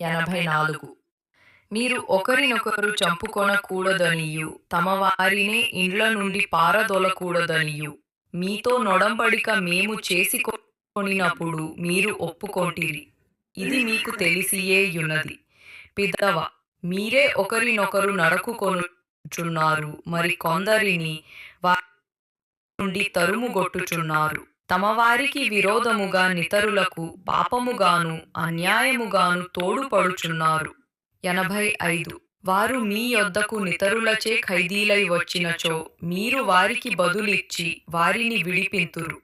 ఎనభై నాలుగు. మీరు ఒకరినొకరు చంపుకొనకూడదనియు. తమ వారినే ఇండ్ల నుండి పారదొలకూడదనియు. మీతో నొడంబడిక మేము చేసుకొనినప్పుడు మీరు ఒప్పుకొంటిరి. ఇది మీకు తెలిసియే యున్నది. పిదవ మీరే ఒకరినొకరు నరకుకొనుచున్నారు మరి కొందరిని వారి నుండి తరుముగొట్టుచున్నారు తమ వారికి విరోధముగా నితరులకు పాపముగాను అన్యాయముగాను తోడుపడుచున్నారు. ఎనభై ఐదు. వారు మీ యొద్దకు నితరులచే ఖైదీలై వచ్చినచో మీరు వారికి బదులిచ్చి వారిని విడిపింతురు.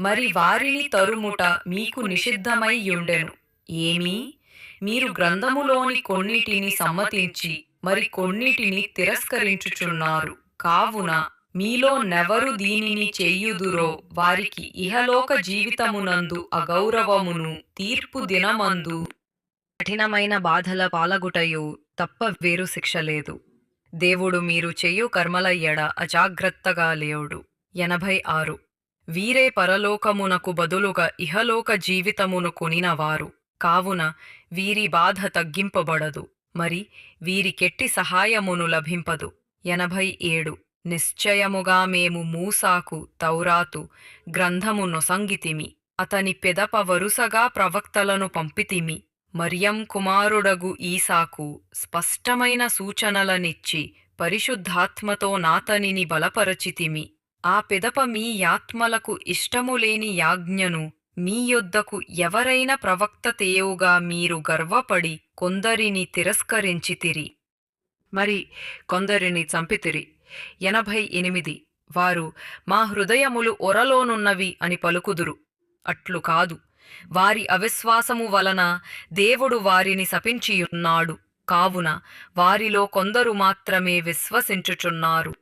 మరి వారిని తరుముట మీకు నిషిద్ధమై యుండెను ఏమీ? మీరు గ్రంథములోని కొన్నిటిని సమ్మతించి మరి కొన్నిటిని తిరస్కరించుచున్నారు. కావున మీలో నెవరు దీనిని చేయుదురో వారికి ఇహలోక జీవితమునందు అగౌరవమును తీర్పు దినమందు కఠినమైన బాధల పాలగుటయు తప్ప వేరు శిక్ష లేదు. దేవుడు మీరు చేయు కర్మల ఎడ అజాగ్రత్తగా లేవుడు. ఎనభై ఆరు వీరే పరలోకమునకు బదులుగా ఇహలోక జీవితమును కొనినవారు. కావున వీరి బాధ తగ్గింపబడదు. మరి వీరికెట్టి సహాయమును లభింపదు. ఎనభై ఏడు నిశ్చయముగా మేము మూసాకు తౌరాతు గ్రంథము నొసంగితిమి అతని పెదప వరుసగా ప్రవక్తలను పంపితిమి. మరియం కుమారుడగు ఈసాకు స్పష్టమైన సూచనలనిచ్చి పరిశుద్ధాత్మతో నాతనిని బలపరచితిమి. ఆ పెదప మీ యాత్మలకు ఇష్టములేని యాజ్ఞను మీ యొద్దకు ఎవరైనా ప్రవక్త తేయుగా మీరు గర్వపడి కొందరిని తిరస్కరించితిరి. మరి కొందరిని చంపితిరి. ఎనభై ఎనిమిది. వారు మా హృదయములు ఒరలోనున్నవి అని పలుకుదురు. అట్లు కాదు. వారి అవిశ్వాసము వలన దేవుడు వారిని శపించియున్నాడు. కావున వారిలో కొందరు మాత్రమే విశ్వసించుచున్నారు.